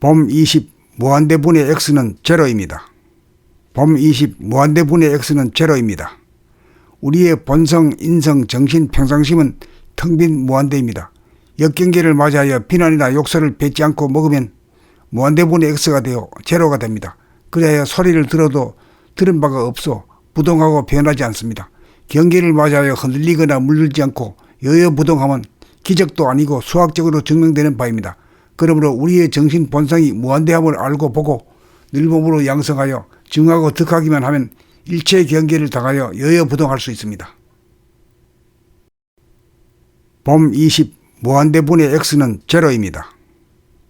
봄 20 무한대분의 x는 제로입니다. 봄 20 무한대분의 x는 제로입니다. 우리의 본성, 인성, 정신, 평상심은 텅 빈 무한대입니다. 역경계를 맞이하여 비난이나 욕설을 뱉지 않고 먹으면 무한대분의 x가 되어 제로가 됩니다. 그래야 소리를 들어도 들은 바가 없어 부동하고 변하지 않습니다. 경계를 맞이하여 흔들리거나 물들지 않고 여여부동하면 기적도 아니고 수학적으로 증명되는 바입니다. 그러므로 우리의 정신 본성이 무한대함을 알고 보고 늘몸으로 양성하여 증하고 득하기만 하면 일체의 경계를 당하여 여여부동할 수 있습니다. 봄 20 무한대분의 x는 제로입니다.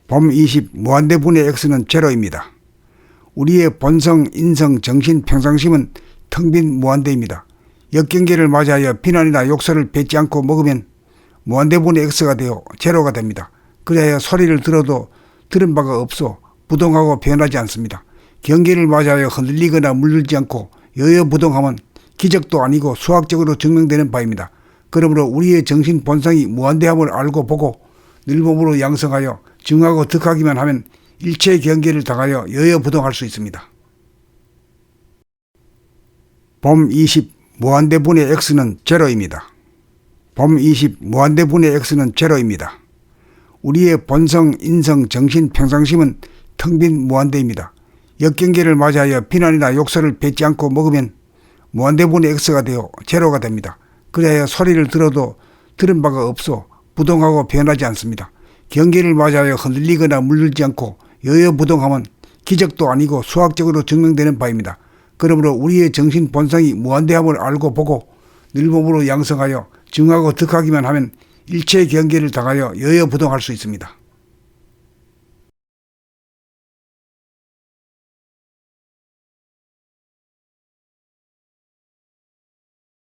봄 20 무한대분의 x는 제로입니다. 우리의 본성, 인성, 정신, 평상심은 텅 빈 무한대입니다. 역경계를 맞이하여 비난이나 욕설을 뱉지 않고 먹으면 무한대분의 x가 되어 제로가 됩니다. 그래야 소리를 들어도 들은 바가 없어 부동하고 변하지 않습니다. 경계를 맞이하여 흔들리거나 물들지 않고 여여부동하면 기적도 아니고 수학적으로 증명되는 바입니다. 그러므로 우리의 정신 본성이 무한대함을 알고 보고 늘몸으로 양성하여 증하고 득하기만 하면 일체의 경계를 당하여 여여부동할 수 있습니다. 봄 20 무한대분의 x는 제로입니다. 봄 20 무한대분의 x는 제로입니다. 우리의 본성, 인성, 정신, 평상심은 텅 빈 무한대입니다. 역경계를 맞이하여 비난이나 욕설을 뱉지 않고 먹으면 무한대분의 x가 되어 제로가 됩니다. 그래야 소리를 들어도 들은 바가 없어 부동하고 변하지 않습니다. 경계를 맞이하여 흔들리거나 물들지 않고 여여부동하면 기적도 아니고 수학적으로 증명되는 바입니다. 그러므로 우리의 정신 본성이 무한대함을 알고 보고 늘몸으로 양성하여 증하고 득하기만 하면 일체의 경계를 당하여 여여부동할 수 있습니다.